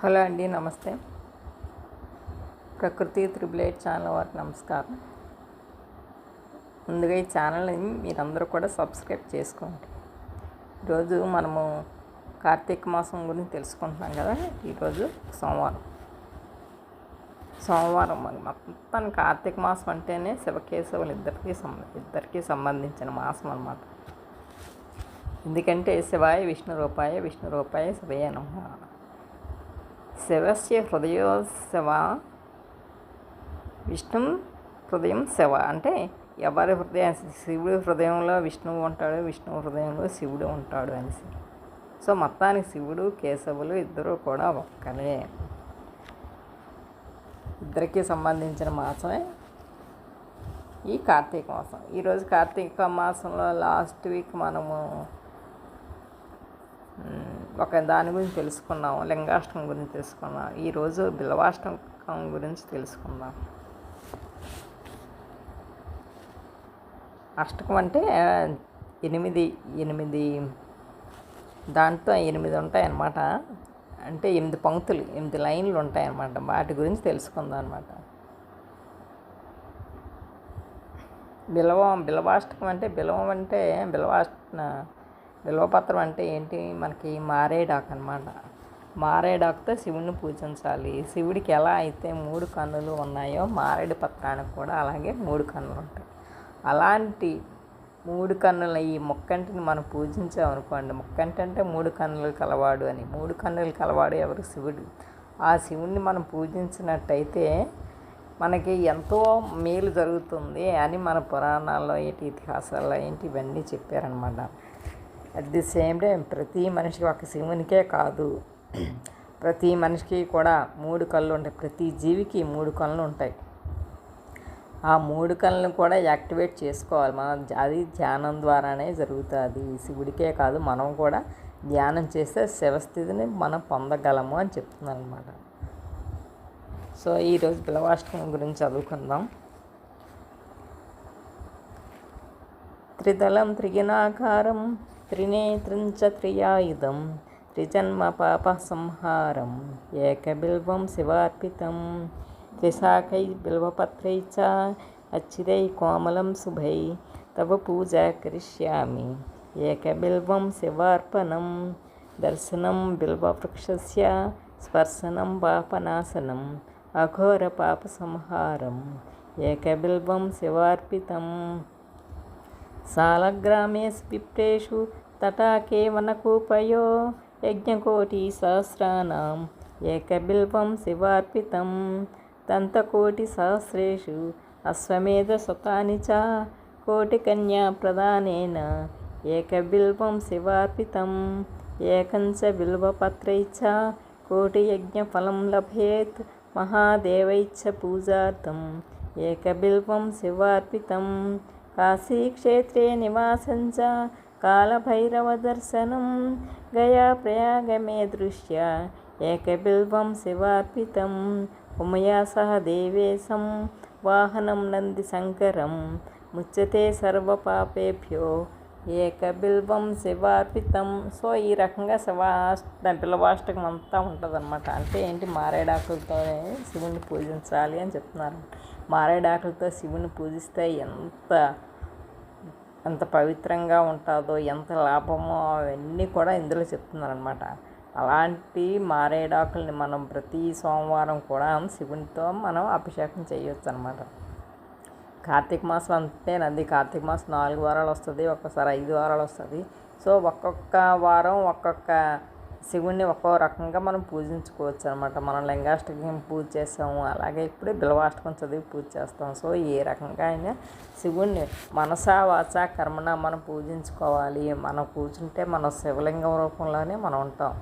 Hello అండి నమస్తే. ప్రకృతి త్రిబుల్ ఎయిట్ ఛానల్ వారికి నమస్కారం. ముందుగా ఈ ఛానల్ని మీరందరూ కూడా సబ్స్క్రైబ్ చేసుకోండి. ఈరోజు మనము కార్తీక మాసం గురించి తెలుసుకుంటున్నాం కదా ఈరోజు సోమవారం. సోమవారం మరి మొత్తం కార్తీక మాసం అంటేనే శివకేశవులు ఇద్దరికి సంబంధ ఇద్దరికి సంబంధించిన మాసం అన్నమాట. ఎందుకంటే శివాయ విష్ణు రూపాయ విష్ణు రూపాయ శివయ నమ. శివస్య హృదయో శివ. విష్ణు హృదయం శివ. అంటే ఎవరి హృదయం? శివుడి హృదయంలో విష్ణువు ఉంటాడు విష్ణువు హృదయంలో శివుడు ఉంటాడు అనేసి. సో మొత్తానికి శివుడు కేశవులు ఇద్దరు కూడా ఒక్కనే ఇద్దరికి సంబంధించిన మాసమే ఈ కార్తీక మాసం. ఈరోజు కార్తీక మాసంలో లాస్ట్ వీక్ మనము ఒక దాని గురించి తెలుసుకున్నాం లింగాష్టమం గురించి తెలుసుకున్నాం ఈరోజు బిల్వాష్టకం గురించి తెలుసుకుందాం. అష్టకం అంటే ఎనిమిది ఎనిమిది దాంట్లో ఎనిమిది ఉంటాయన్నమాట. అంటే ఎనిమిది పంక్తులు ఎనిమిది లైన్లు ఉంటాయన్నమాట. వాటి గురించి తెలుసుకుందాం అనమాట బిలవం బిలవాష్టకం అంటే బిలవం అంటే బిలవాష్ట బిలవపత్రం అంటే ఏంటి? మనకి మారేడాకు అనమాట మారేడాకుతో శివుడిని పూజించాలి. శివుడికి ఎలా అయితే మూడు కన్నులు ఉన్నాయో మారేడు పత్రానికి కూడా అలాగే మూడు కన్నులు ఉంటాయి. అలాంటి మూడు కన్నుల ఈ ముక్కంటిని మనం పూజించామనుకోండి ముక్కంటి అంటే మూడు కన్నులు కలవాడు అని. మూడు కన్నులు కలవాడు ఎవరు? శివుడు. ఆ శివుణ్ణి మనం పూజించినట్టయితే మనకి ఎంతో మేలు జరుగుతుంది అని మన పురాణాల్లో ఏంటి ఇతిహాసాల్లో ఏంటి ఇవన్నీ చెప్పారనమాట అట్ ది సేమ్ టైం ప్రతి మనిషికి ఒక శివునికే కాదు. ప్రతి మనిషికి కూడా మూడు కళ్ళు ఉంటాయి. ప్రతి జీవికి మూడు కళ్ళు ఉంటాయి. ఆ మూడు కళ్ళను కూడా యాక్టివేట్ చేసుకోవాలి. మనం అది ధ్యానం ద్వారానే జరుగుతుంది. శివుడికే కాదు మనం కూడా ధ్యానం చేస్తే శివస్థితిని మనం పొందగలము అని చెప్తున్నాను అనమాట సో ఈరోజు బిలవాష్టకం గురించి చదువుకుందాం. త్రిదళం త్రిగినాకారం త్రినేత్రం చ త్రియాయుధం త్రిజన్మ పాప సంహారం ఏకబిల్వం శివార్పితం త్రిశాఖై బిల్వపత్రై చ అచ్చిదై కోమలం శుభై తవ పూజ కరిష్యామి ఏకబిల్వం శివార్పణం దర్శనం బిల్వవృక్షస్య స్పర్శనం పాపనాశనం అఘోర పాప సంహారం ఏకబిల్వం శివార్పితం సాలగ్రామే పిప్రేషు తటాకే వనకూపయో యజ్ఞకోటి సహస్రానాం ఏకబిల్వం శివార్పితం దంతకోటి సహస్రేషు అశ్వమేధ సుతాని చ కోటికన్యా ప్రధానేన ఏకబిల్వం శివార్పితం ఏకంచ బిల్వపత్రైచ చ కోటి యజ్ఞఫలం లభేత్ మహాదేవైచ్చ పూజార్థం ఏకబిల్వం శివార్పితం కాశీక్షేత్రే నివాసం చ కాలభైరవదర్శనం గయా ప్రయాగమే దృశ్య ఏకబిల్వం శివార్పితం ఉమయా సహ దేవేశం వాహనం నంది శంకరం ముచ్చతే సర్వపాపేభ్యో ఏకబిల్వం శివార్పితం సో ఈ రకంగా శివా బిలవాష్టకం అంతా ఉంటుంది అంటే ఏంటి? మారేడాకులతో శివుని పూజించాలి అని చెప్తున్నారు. మారేడాకులతో శివుని పూజిస్తే ఎంత ఎంత పవిత్రంగా ఉంటుందో ఎంత లాభమో అవన్నీ కూడా ఇందులో చెప్తున్నారనమాట అలాంటి మారేడాకుల్ని మనం ప్రతి సోమవారం కూడా శివునితో మనం అభిషేకం చేయొచ్చు అనమాట కార్తీక మాసం అంతేనండి. కార్తీక మాసం నాలుగు వారాలు వస్తుంది ఒక్కసారి ఐదు వారాలు వస్తుంది. సో ఒక్కొక్క వారం ఒక్కొక్క శివుణ్ణి ఒక్కో రకంగా మనం పూజించుకోవచ్చు అనమాట మనం లింగాష్టకం పూజ చేస్తాము అలాగే ఇప్పుడు బిలవాష్టకం చదివి పూజ చేస్తాం. సో ఏ రకంగా అయినా శివుణ్ణి మనసా వాచ కర్మణ మనం పూజించుకోవాలి. మనం కూర్చుంటే మనం శివలింగం రూపంలోనే మనం ఉంటాం.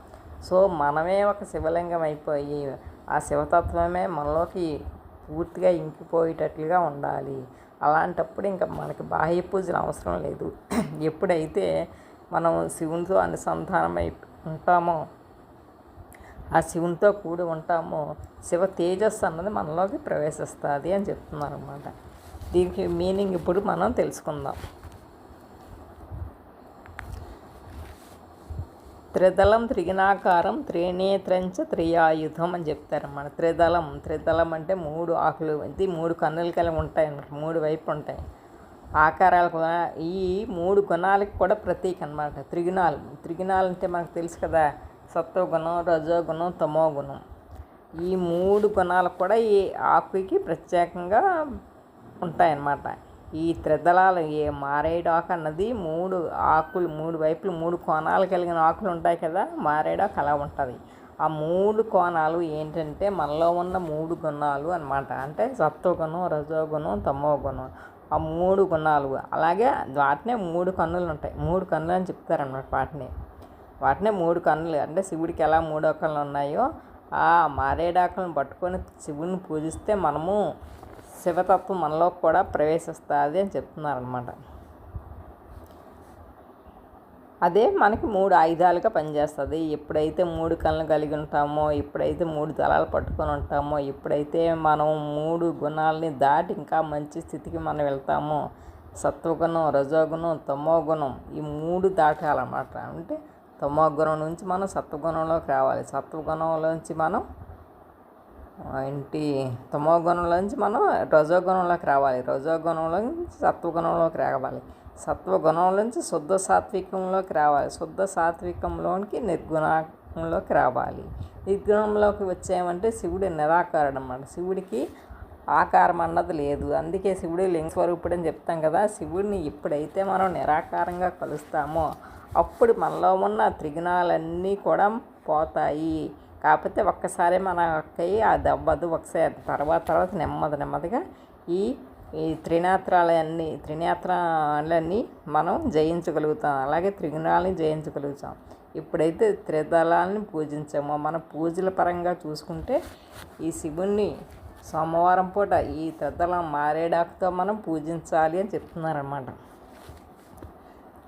సో మనమే ఒక శివలింగం అయిపోయి ఆ శివతత్వమే మనలోకి పూర్తిగా ఇంకిపోయేటట్లుగా ఉండాలి. అలాంటప్పుడు ఇంకా మనకి బాహ్య పూజలు అవసరం లేదు. ఎప్పుడైతే మనం శివునితో అనుసంధానమై ఉంటామో? ఆ శివునితో కూడి ఉంటామో? శివ తేజస్సు అన్నది మనలోకి ప్రవేశిస్తుంది అని చెప్తున్నారు అనమాట దీనికి మీనింగ్ ఇప్పుడు మనం తెలుసుకుందాం. త్రిదళం త్రిగుణాకారం త్రినేత్రంచ త్రియాయుధం అని చెప్తారన్నమాట. త్రిదళం త్రిదళం అంటే మూడు ఆకులు ఇది మూడు కన్నులు కలిగి ఉంటాయి మూడు వైపు ఉంటాయి ఆకారాలు కూడా ఈ మూడు గుణాలకు కూడా ప్రతీక అనమాట త్రిగుణాలు. త్రిగుణాలు అంటే మనకు తెలుసు కదా సత్వగుణం రజోగుణం తమో గుణం ఈ మూడు గుణాలు కూడా ఈ ఆకుకి ప్రత్యేకంగా ఉంటాయన్నమాట. ఈ త్రిదళాలు ఏ మారేడాకు అన్నది మూడు ఆకులు మూడు వైపులు మూడు కోణాలు కలిగిన ఆకులు ఉంటాయి కదా మారేడాకు అలా ఉంటుంది. ఆ మూడు కోణాలు ఏంటంటే మనలో ఉన్న మూడు గుణాలు అనమాట అంటే సత్వగుణం రజోగుణం తమో గుణం ఆ మూడు గుణాలు అలాగే వాటినే మూడు కన్నులు ఉంటాయి మూడు కన్నులు అని చెప్తారన్నమాట వాటిని. వాటినే మూడు కన్నులు. అంటే శివుడికి ఎలా మూడు కన్నులు ఉన్నాయో ఆ మారేడాకులను పట్టుకొని శివుడిని పూజిస్తే మనము శివతత్వం మనలో కూడా ప్రవేశిస్తుంది అని చెప్తున్నారనమాట అదే మనకి మూడు ఆయుధాలుగా పనిచేస్తుంది. ఎప్పుడైతే మూడు కళ్ళు కలిగి ఉంటామో ఎప్పుడైతే మూడు తలాలు పట్టుకొని ఉంటామో ఎప్పుడైతే మనం మూడు గుణాలని దాటి ఇంకా మంచి స్థితికి మనం వెళ్తామో సత్వగుణం రజోగుణం తమోగుణం ఈ మూడు దాటాలన్నమాట. అంటే తమోగుణం నుంచి మనం సత్వగుణంలోకి రావాలి. సత్వగుణంలోంచి మనం ఏంటి తమోగుణంలోంచి మనం రజోగుణంలోకి రావాలి. రజోగుణంలోంచి సత్వగుణంలోకి రావాలి. సత్వగుణంలోంచి శుద్ధ సాత్వికంలోకి రావాలి. శుద్ధ సాత్వికంలోనికి నిర్గుణంలోకి రావాలి. నిర్గుణంలోకి వచ్చామంటే శివుడు నిరాకారుడు అన్నమాట. శివుడికి ఆకారం అన్నది లేదు. అందుకే శివుడు లింగ స్వరూపుడు అని చెప్తాం కదా. శివుడిని ఎప్పుడైతే మనం నిరాకారంగా కలుస్తామో అప్పుడు మనలో ఉన్న త్రిగుణాలన్నీ కూడా పోతాయి. కాకపోతే ఒక్కసారి మన అక్కయ్యి ఆ దెబ్బదు ఒకసారి తర్వాత తర్వాత నెమ్మది నెమ్మదిగా ఈ ఈ త్రినేత్రాలన్నీ త్రినేత్రాలన్నీ మనం జయించగలుగుతాం. అలాగే త్రిగుణాలని జయించగలుగుతాం. ఇప్పుడైతే త్రిదళాలని పూజించామో. మన పూజల పరంగా చూసుకుంటే ఈ శివుణ్ణి సోమవారం పూట ఈ త్రిదళం మారేడాకుతో మనం పూజించాలి అని చెప్తున్నారన్నమాట.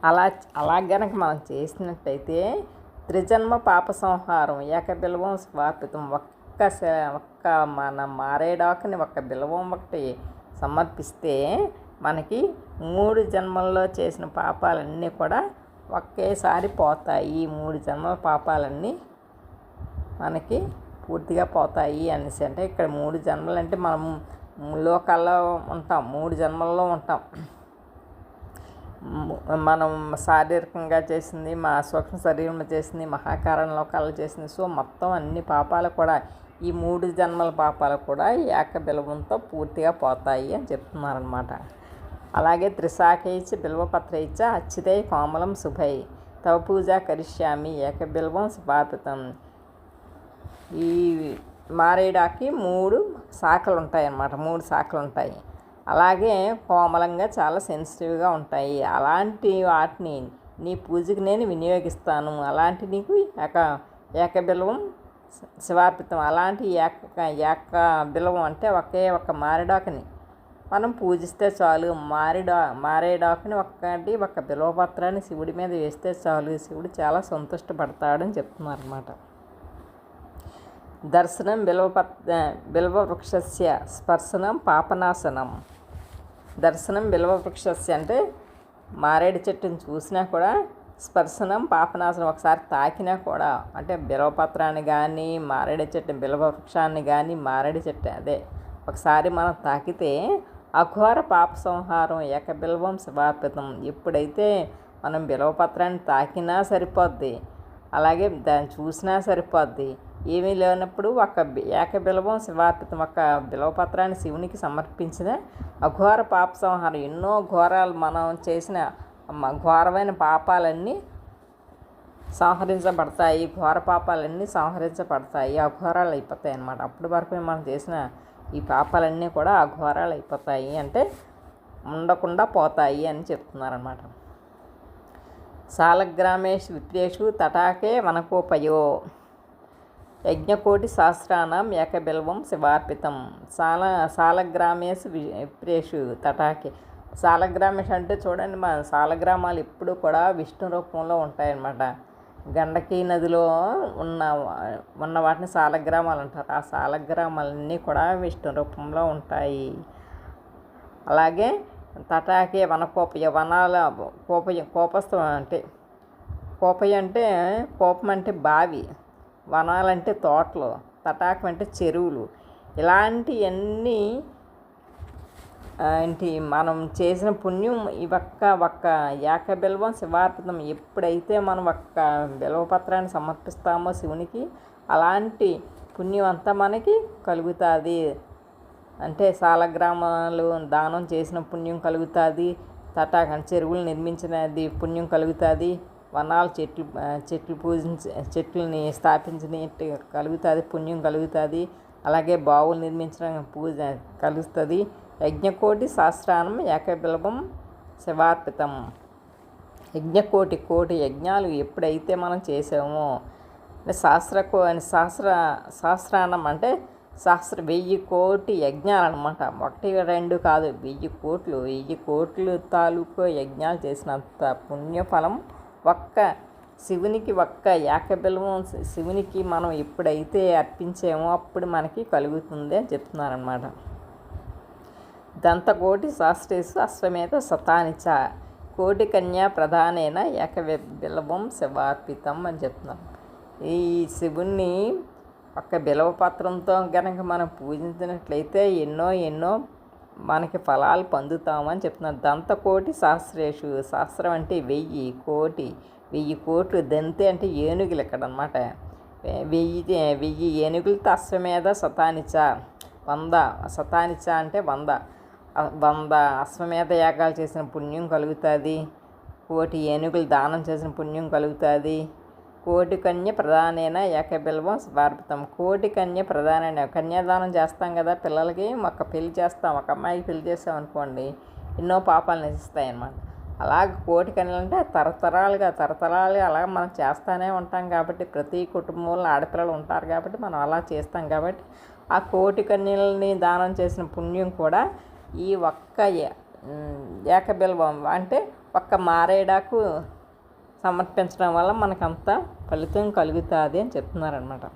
అలా అలా గనక మనం చేసినట్టయితే త్రిజన్మ పాప సంహారం ఏక బిల్వం స్వాపితం. ఒక్క ఒక్క మన మారేడాకుని ఒక్క బిల్వం ఒకటి. సమర్పిస్తే మనకి మూడు జన్మల్లో చేసిన పాపాలన్నీ కూడా ఒకేసారి పోతాయి. ఈ మూడు జన్మల పాపాలన్నీ మనకి పూర్తిగా పోతాయి అనేసి. అంటే ఇక్కడ మూడు జన్మలు అంటే మనం లోకాల్లో ఉంటాం. మూడు జన్మల్లో ఉంటాం. మనం శారీరకంగా చేసింది మా సూక్ష్మ శరీరంలో చేసింది మహాకారణ లోకాల్లో చేసింది. సో మొత్తం అన్ని పాపాలు కూడా ఈ మూడు జన్మల పాపాలు కూడా ఏక బిలవంతో పూర్తిగా పోతాయి అని చెప్తున్నారనమాట అలాగే త్రిశాఖ ఇచ్చి బిల్వపత్ర ఇచ్చ అచ్చితే కోమలం శుభై. తవ పూజ కరిష్యామి ఏక బిల్వం ఈ మారేడాకి మూడు శాఖలు ఉంటాయి అన్నమాట మూడు శాఖలు ఉంటాయి అలాగే కోమలంగా చాలా సెన్సిటివ్గా ఉంటాయి. అలాంటి వాటిని నీ పూజకి నేను వినియోగిస్తాను. అలాంటి నీకు ఏక ఏకబిల్వం శివార్పితం. అలాంటి ఏక ఏక బిలవం అంటే ఒకే ఒక మారేడాకుని. మనం పూజిస్తే చాలు మారేడా మారేడాకుని ఒక్కటి ఒక బిలవపత్రాన్ని శివుడి మీద వేస్తే చాలు శివుడు చాలా సంతుష్టపడతాడని చెప్తున్నారు అనమాట దర్శనం బిల్వపత్ బిల్వవృక్షస్య స్పర్శనం పాపనాశనం. దర్శనం బిల్వవృక్షస్య అంటే మారేడు చెట్టుని చూసినా కూడా స్పర్శనం పాపనాశనం ఒకసారి తాకినా కూడా అంటే బిలవపత్రాన్ని కానీ మారేడు చెట్టు బిలవ వృక్షాన్ని కానీ మారేడు చెట్టు అదే. ఒకసారి మనం తాకితే అఘోర పాప సంహారం ఏకబిల్వం శివార్పితం. ఎప్పుడైతే మనం బిలవపత్రాన్ని తాకినా సరిపోద్ది అలాగే దాన్ని చూసినా సరిపోద్ది ఏమీ లేనప్పుడు ఒక ఏకబిలవం శివార్పితం ఒక బిలవపత్రాన్ని శివునికి సమర్పించిన అఘోర పాప సంహారం. ఎన్నో ఘోరాలు మనం చేసిన ఘోరమైన పాపాలన్నీ సంహరించబడతాయి. ఘోర పాపాలన్నీ సంహరించబడతాయి. అఘోరాలు అయిపోతాయి అన్నమాట. అప్పటి వరకు మనం చేసిన ఈ పాపాలన్నీ కూడా అఘోరాలు అయిపోతాయి అంటే ఉండకుండా పోతాయి అని చెప్తున్నారనమాట సాలగ్రామేష్ విప్రేషు తటాకే వనకోపయో యజ్ఞకోటి సహస్రానం ఏకబిల్వం శివార్పితం. సాల సాలగ్రామేషు విప్రేషు తటాకే సాలగ్రామేష్ అంటే చూడండి మా సాలగ్రామాలు ఇప్పుడు కూడా విష్ణు రూపంలో ఉంటాయన్నమాట. గండకీ నదిలో ఉన్న ఉన్న వాటిని సాలగ్రామాలు అంటారు. ఆ సాలగ్రామాలన్నీ కూడా విష్ణు రూపంలో ఉంటాయి. అలాగే తటాకి వనకోప వనాల కోప కోపస్థం అంటే కోపయ అంటే కోపం అంటే బావి వనాలంటే తోటలు తటాకం అంటే చెరువులు. ఇలాంటివన్నీ ఏంటి మనం చేసిన పుణ్యం ఈ ఒక్క ఒక్క ఏక బిల్వం శివార్పితం ఎప్పుడైతే మనం ఒక్క బిల్వపత్రాన్ని సమర్పిస్తామో శివునికి అలాంటి పుణ్యం అంతా మనకి కలుగుతుంది. అంటే సాలగ్రామాలు దానం చేసిన పుణ్యం కలుగుతుంది. తటాకం చెరువులు నిర్మించినది పుణ్యం కలుగుతుంది. వనాలు చెట్లు చెట్లు పూజించి చెట్లని స్థాపించినట్టు కలుగుతుంది పుణ్యం కలుగుతుంది. అలాగే బావులు నిర్మించడం పూజ కలుగుతుంది. యజ్ఞకోటి సహస్రానం ఏకబిలభం శివార్పితం. యజ్ఞకోటి కోటి యజ్ఞాలు ఎప్పుడైతే మనం చేసామో శాస్త్రకో సహస్ర సహస్రానం అంటే సహస్ర వెయ్యి కోటి యజ్ఞాలు అనమాట ఒకటి రెండు కాదు వెయ్యి కోట్లు. వెయ్యి కోట్లు తాలూకు యజ్ఞాలు చేసినంత పుణ్యఫలం ఒక్క శివునికి ఒక్క ఏకబిలవం శివునికి మనం ఎప్పుడైతే అర్పించామో అప్పుడు మనకి కలుగుతుంది అని చెప్తున్నారనమాట. దంతకోటి శాస్త్రేసు అశ్వమేధ శతానిచ కోటి కన్యా ప్రధానైన ఏక బిలవం శివార్పితం అని చెప్తున్నాం. ఈ శివుణ్ణి ఒక బిలవ పత్రంతో కనుక మనం పూజించినట్లయితే ఎన్నో ఎన్నో మనకి ఫలాలు పొందుతామని చెప్తున్నారు. దంతకోటి శాస్త్రేషు శాస్త్రం అంటే వెయ్యి కోటి వెయ్యి కోట్లు దంతే అంటే ఏనుగులు ఇక్కడ అనమాట వెయ్యి వెయ్యి ఏనుగులతో అశ్వమేధ శతానిచ వంద శతానిచ అంటే వంద. వంద అశ్వమేధ యాగాలు చేసిన పుణ్యం కలుగుతుంది. కోటి ఏనుగులు దానం చేసిన పుణ్యం కలుగుతుంది. కోటి కన్య ప్రధానైన ఏకబిల్వం స్వార్పితం. కోటి కన్య ప్రధానైన కన్యాదానం చేస్తాం కదా పిల్లలకి ఒక పెళ్ళి చేస్తాం ఒక అమ్మాయికి పెళ్ళి చేస్తాం అనుకోండి ఎన్నో పాపాలు నశిస్తాయి అన్నమాట అలాగ కోటి కన్యలు అంటే తరతరాలుగా తరతరాలుగా అలా మనం చేస్తూనే ఉంటాం కాబట్టి ప్రతి కుటుంబంలో ఆడపిల్లలు ఉంటారు కాబట్టి మనం అలా చేస్తాం కాబట్టి ఆ కోటి కన్యలని దానం చేసిన పుణ్యం కూడా ఈ ఒక్క ఏకబిల్వం అంటే ఒక్క మారేడాకు సమర్పించడం వల్ల మనకంత ఫలితం కలుగుతుంది అని చెప్తున్నారనమాట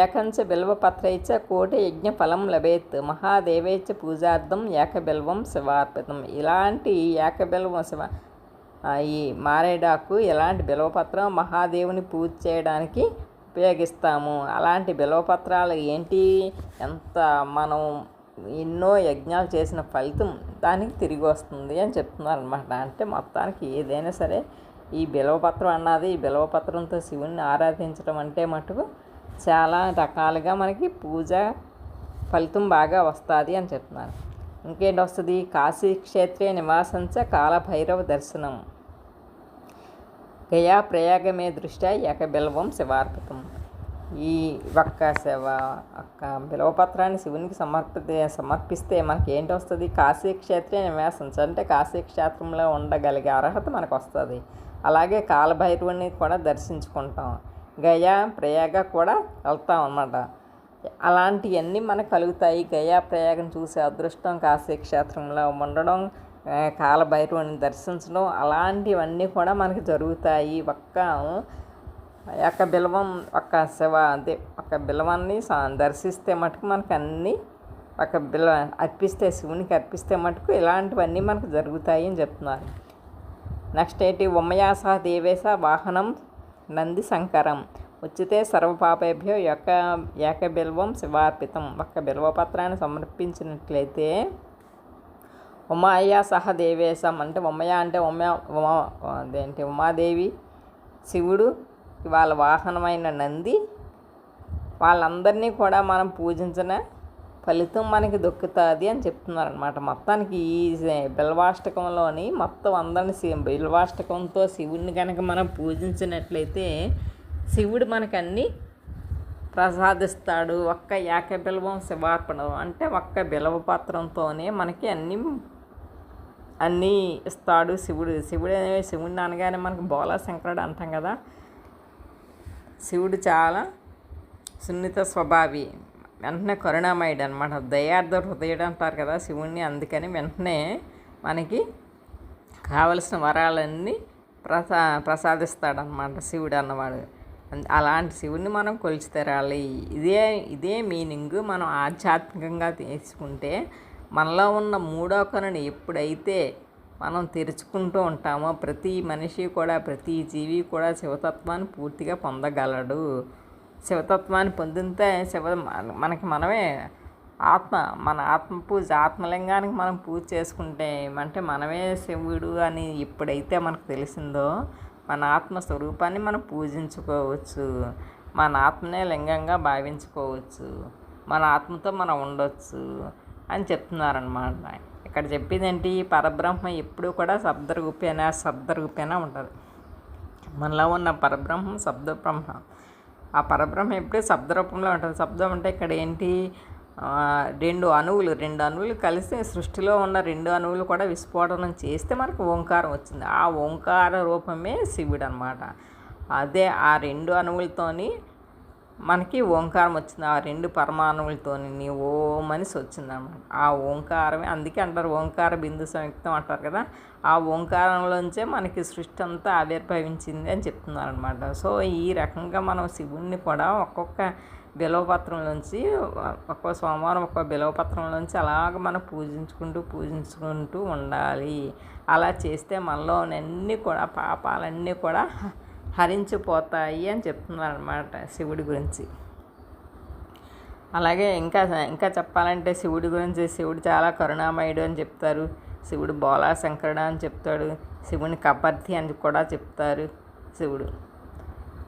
ఏకంచ బిల్వపత్రైచ కోటి యజ్ఞ ఫలం లభేత్ మహాదేవేచ పూజార్థం ఏకబిల్వం శివార్పితం. ఇలాంటి ఏకబిల్వం శివ ఈ మారేడాకు ఎలాంటి బిల్వపత్రం మహాదేవుని పూజ చేయడానికి ఉపయోగిస్తాము. అలాంటి బిల్వపత్రాలు ఏంటి? ఎంత మనం ఎన్నో యజ్ఞాలు చేసిన ఫలితం దానికి తిరిగి వస్తుంది అని చెప్తున్నారు అనమాట అంటే మొత్తానికి ఏదైనా సరే ఈ బిలవపత్రం అన్నది ఈ బిలవపత్రంతో శివుణ్ణి ఆరాధించడం అంటే మటుకు చాలా రకాలుగా మనకి పూజ ఫలితం బాగా వస్తుంది అని చెప్తున్నారు. ఇంకేంటి వస్తుంది? కాశీ క్షేత్రే నివాసంచ కాలభైరవ దర్శనం. గయా ప్రయాగమే దృష్ట్యా ఏక బిల్వం శివార్పితం ఈ ఒక్క శివ ఒక్క బిలవపత్రాన్ని శివునికి సమర్పి సమర్పిస్తే మనకి ఏంటి వస్తుంది? కాశీ క్షేత్రే నివాసం. అంటే కాశీ క్షేత్రంలో ఉండగలిగే అర్హత మనకు వస్తుంది అలాగే కాలభైరవుని కూడా దర్శించుకుంటాం. గయా ప్రయాగ కూడా వెళ్తాం అన్నమాట. అలాంటివన్నీ మనకు కలుగుతాయి. గయా ప్రయాగం చూసే అదృష్టం కాశీ క్షేత్రంలో ఉండడం కాలభైరవుని దర్శించడం అలాంటివన్నీ కూడా మనకి జరుగుతాయి. ఒక్క యొక్క బిల్వం ఒక శివ అదే ఒక బిల్వాన్ని దర్శిస్తే మటుకు మనకు అన్నీ ఒక బిల్వ అర్పిస్తే శివునికి అర్పిస్తే మటుకు ఇలాంటివన్నీ మనకు జరుగుతాయి అని చెప్తున్నారు. నెక్స్ట్ ఏంటి? ఉమయాస దేవేశ వాహనం నంది శంకరం ఉచితే సర్వపాపేభ్యో యొక్క ఏక బిల్వం శివార్పితం. ఒక్క బిల్వపత్రాన్ని సమర్పించినట్లయితే ఉమాయ సహ దేవేశం అంటే ఉమయ అంటే ఉమా ఉమా అదేంటి? ఉమాదేవి శివుడు వాళ్ళ వాహనమైన నంది. వాళ్ళందరినీ కూడా మనం పూజించిన ఫలితం మనకి దొక్కుతుంది అని చెప్తున్నారు అనమాట మొత్తానికి ఈ బిల్వాష్టకంలోని మొత్తం అందరిని బిల్వాష్టకంతో శివుడిని కనుక మనం పూజించినట్లయితే శివుడు మనకన్నీ ప్రసాదిస్తాడు. ఒక్క ఏక బిల్వం శివార్పణ అంటే ఒక్క బిలవ పాత్రంతోనే మనకి అన్నీ అన్నీ ఇస్తాడు శివుడు. శివుడు శివుడిని అనగానే మనకు బోలా శంకరుడు అంటాం కదా. శివుడు చాలా సున్నిత స్వభావి. వెంటనే కరుణామయుడు అనమాట దయార్థ హృదయుడు అంటారు కదా శివుణ్ణి. అందుకని వెంటనే మనకి కావలసిన వరాలన్నీ ప్రసా ప్రసాదిస్తాడనమాట శివుడు అన్నవాడు. అలాంటి శివుణ్ణి మనం కొలిచి తెరాలి. ఇదే ఇదే మీనింగ్ మనం ఆధ్యాత్మికంగా తీసుకుంటే మనలో ఉన్న మూడో కనుని ఎప్పుడైతే మనం తెరుచుకుంటూ ఉంటామో ప్రతి మనిషి కూడా ప్రతి జీవి కూడా శివతత్వాన్ని పూర్తిగా పొందగలడు. శివతత్వాన్ని పొందితే శివ మనకి మనమే ఆత్మ మన ఆత్మ పూజ ఆత్మలింగానికి మనం పూజ చేసుకుంటే అంటే మనమే శివుడు అని ఎప్పుడైతే మనకు తెలిసిందో మన ఆత్మ స్వరూపాన్ని మనం పూజించుకోవచ్చు. మన ఆత్మనే లింగంగా భావించుకోవచ్చు. మన ఆత్మతో మనం ఉండొచ్చు. అని చెప్తున్నారనమాట ఇక్కడ చెప్పిందేంటి? ఏంటి పరబ్రహ్మ ఎప్పుడూ కూడా శబ్దరూపేణ శబ్దరూపేణ ఉంటుంది మనలో ఉన్న పరబ్రహ్మ శబ్దబ్రహ్మ. ఆ పరబ్రహ్మ ఎప్పుడూ శబ్దరూపంలో ఉంటుంది. శబ్దం అంటే ఇక్కడ ఏంటి? రెండు అణువులు రెండు అణువులు కలిసి సృష్టిలో ఉన్న రెండు అణువులు కూడా విస్ఫోటనం చేస్తే మనకు ఓంకారం వచ్చింది. ఆ ఓంకార రూపమే శివుడు అనమాట అదే ఆ రెండు అణువులతోని మనకి ఓంకారం వచ్చింది. ఆ రెండు పరమాణువులతో నీ ఓం అని వచ్చింది అనమాట ఆ ఓంకారమే అందుకే అంటారు ఓంకార బిందు సంయుక్తం అంటారు కదా. ఆ ఓంకారంలోంచే మనకి సృష్టి అంతా ఆవిర్భవించింది అని చెప్తున్నారు అనమాట సో ఈ రకంగా మనం శివుణ్ణి కూడా ఒక్కొక్క బిలవపత్రంలోంచి ఒక్కో సోమవారం ఒక్కో బిలవపత్రంలోంచి అలాగ మనం పూజించుకుంటూ పూజించుకుంటూ ఉండాలి. అలా చేస్తే మనలో అన్నీ కూడా పాపాలన్నీ కూడా హరించిపోతాయి అని చెప్తున్నారు అనమాట శివుడి గురించి. అలాగే ఇంకా ఇంకా చెప్పాలంటే శివుడి గురించి శివుడు చాలా కరుణామయుడు అని చెప్తారు. శివుడు బోలా శంకరుడు అని చెప్తాడు. శివుని కపర్తి అని కూడా చెప్తారు శివుడు.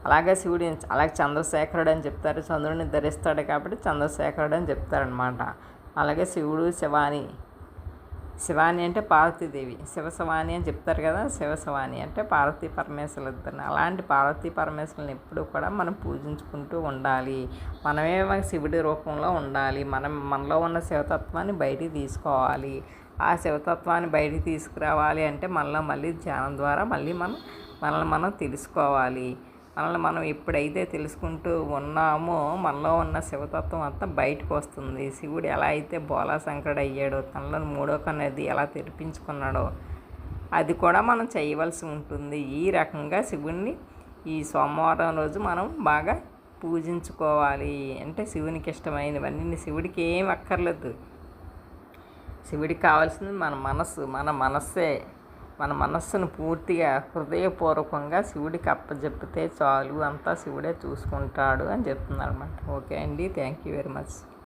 అలాగే శివుడు అలాగే చంద్రశేఖరుడు అని చెప్తారు. చంద్రుడిని ధరిస్తాడు కాబట్టి చంద్రశేఖరుడు అని చెప్తారనమాట అలాగే శివుడు శివాని శివాని అంటే పార్వతీదేవి. శివశవాని అని చెప్తారు కదా శివశవాని అంటే పార్వతీ పరమేశ్వరులు ఇద్దరిని అలాంటి పార్వతీ పరమేశ్వరుని ఎప్పుడూ కూడా మనం పూజించుకుంటూ ఉండాలి. మనమే శివుడి రూపంలో ఉండాలి. మనం మనలో ఉన్న శివతత్వాన్ని బయటికి తీసుకోవాలి. ఆ శివతత్వాన్ని బయటికి తీసుకురావాలి అంటే మళ్ళీ మళ్ళీ ధ్యానం ద్వారా మళ్ళీ మనం మనల్ని మనం తెలుసుకోవాలి. మనల్ని మనం ఎప్పుడైతే తెలుసుకుంటూ ఉన్నామో మనలో ఉన్న శివతత్వం అంతా బయటకు వస్తుంది. శివుడు ఎలా అయితే బోలా శంకరుడు అయ్యాడో తనలో మూడో కన్నది ఎలా తెరిపించుకున్నాడో అది కూడా మనం చేయవలసి ఉంటుంది. ఈ రకంగా శివుణ్ణి ఈ సోమవారం రోజు మనం బాగా పూజించుకోవాలి. అంటే శివునికి ఇష్టమైనవన్నీ శివుడికి ఏం అక్కర్లేదు. శివుడికి కావాల్సింది మన మనస్సు మన మనస్సే. మన మనస్సును పూర్తిగా హృదయపూర్వకంగా శివుడికి అప్పచెప్పితే చాలు అంతా శివుడే చూసుకుంటాడు అని చెప్తున్నారు అనమాట ఓకే అండి. Thank you very much.